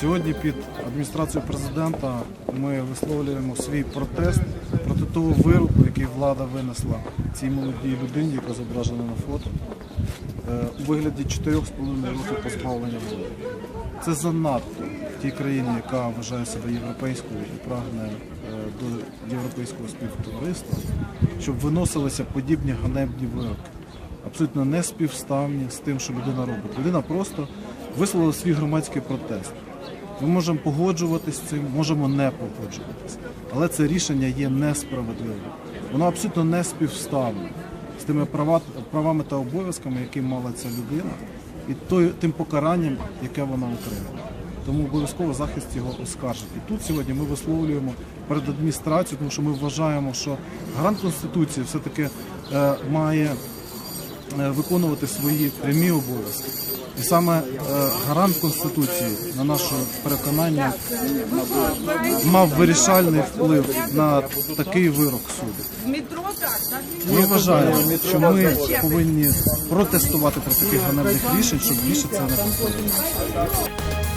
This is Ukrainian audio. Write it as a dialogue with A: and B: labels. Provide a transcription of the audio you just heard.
A: Сьогодні під адміністрацією президента ми висловлюємо свій протест проти того вироку, який влада винесла цій молодій людині, яка зображена на фото, е, у вигляді 4,5 років позбавлення волі. Це занадто в тій країні, яка вважає себе європейською і прагне е, до європейського співтовариства, щоб виносилися подібні ганебні вироки абсолютно не співставні з тим, що людина робить. Людина просто висловила свій громадський протест. Ми можемо погоджуватись з цим, можемо не погоджуватись. Але це рішення є несправедливим. Воно абсолютно не співставне з тими права, правами та обов'язками, які мала ця людина, і тим покаранням, яке вона отримала. Тому обов'язково захист його оскаржить. І тут сьогодні ми висловлюємо перед адміністрацією, тому що ми вважаємо, що гарант Конституції все-таки е, має виконувати свої прямі обов'язки. І саме е, гарант Конституції, на наше переконання, мав вирішальний вплив на такий вирок суду. Ми вважаємо, що ми повинні протестувати про таких ганебних рішень, щоб більше це не повторювалося.